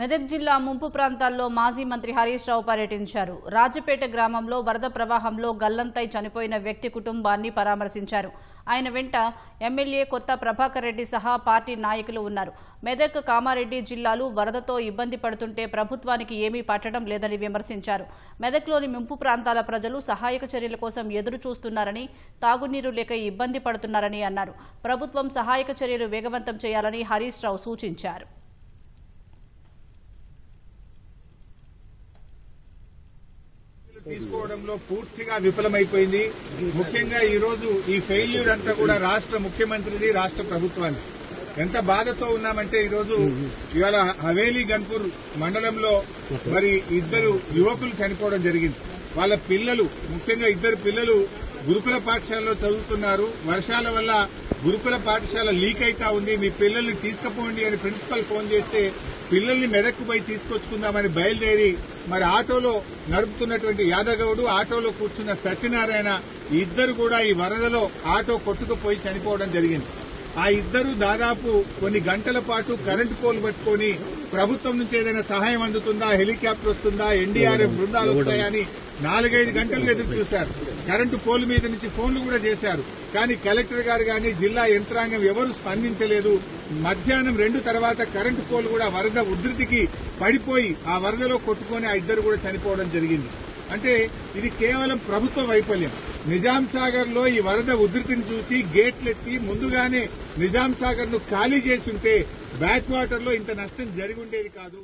మెదక్ జిల్లా ముంపు ప్రాంతాల్లో మాజీ మంత్రి హరీష్ రావు పర్యటించారు. రాజపేట గ్రామంలో వరద ప్రవాహంలో గల్లంతై చనిపోయిన వ్యక్తి కుటుంబాన్ని పరామర్శించారు. ఆయన వెంట ఎమ్మెల్యే కొత్త ప్రభాకర్ రెడ్డి సహా పార్టీ నాయకులు ఉన్నారు. మెదక్ కామారెడ్డి జిల్లాలు వరదతో ఇబ్బంది పడుతుంటే ప్రభుత్వానికి ఏమీ పట్టడం లేదని విమర్శించారు. మెదక్లోని ముంపు ప్రాంతాల ప్రజలు సహాయక చర్యల కోసం ఎదురు చూస్తున్నారని తాగునీరు లేక ఇబ్బంది పడుతున్నారని అన్నారు. ప్రభుత్వం సహాయక చర్యలు వేగవంతం చేయాలని హరీష్ రావు సూచించారు. తీసుకోవడంలో పూర్తిగా విఫలమైపోయింది. ముఖ్యంగా ఈ రోజు ఈ ఫెయిల్యూర్ అంతా కూడా రాష్ట్ర ముఖ్యమంత్రిది రాష్ట్ర ప్రభుత్వాన్ని. ఎంత బాధతో ఉన్నామంటే ఈరోజు ఇవాళ హవేలీ గన్పూర్ మండలంలో మరి ఇద్దరు యువకులు చనిపోవడం జరిగింది. వాళ్ళ పిల్లలు ముఖ్యంగా ఇద్దరు పిల్లలు గురుకుల పాఠశాలలో చదువుతున్నారు. వర్షాల వల్ల గురుకుల పాఠశాల లీక్ అయితా ఉంది మీ పిల్లల్ని తీసుకుపోండి అని ప్రిన్సిపల్ ఫోన్ చేస్తే పిల్లల్ని మెదక్కు పోయి తీసుకొచ్చుకుందామని బయలుదేరి మరి ఆటోలో నడుపుతున్నటువంటి యాదగౌడు ఆటోలో కూర్చున్న సత్యనారాయణ ఇద్దరు కూడా ఈ వరదలో ఆటో కొట్టుకుపోయి చనిపోవడం జరిగింది. ఆ ఇద్దరు దాదాపు కొన్ని గంటల పాటు కరెంటు పోలు పట్టుకొని ప్రభుత్వం నుంచి ఏదైనా సహాయం అందుతుందా? హెలికాప్టర్ వస్తుందా? ఎన్డీఆర్ఎఫ్ బృందాలు వస్తాయని నాలుగైదు గంటలు ఎదురు చూశారు. కరెంటు పోలు మీద నుంచి ఫోన్లు కూడా చేశారు. కానీ కలెక్టర్ గారు గాని జిల్లా యంత్రాంగం ఎవరు స్పందించలేదు. మధ్యాహ్నం రెండు తర్వాత కరెంటు పోలు కూడా వరద ఉధృతికి పడిపోయి ఆ వరదలో కొట్టుకొని ఆ ఇద్దరు కూడా చనిపోవడం జరిగింది. అంటే ఇది కేవలం ప్రభుత్వ వైఫల్యం. నిజాం సాగర్లో ఈ వరద ఉధృతిని చూసి గేట్లెత్తి ముందుగానే నిజాం సాగర్ను ఖాళీ చేసి ఉంటే బ్యాక్ వాటర్లో ఇంత నష్టం జరిగి ఉండేది కాదు.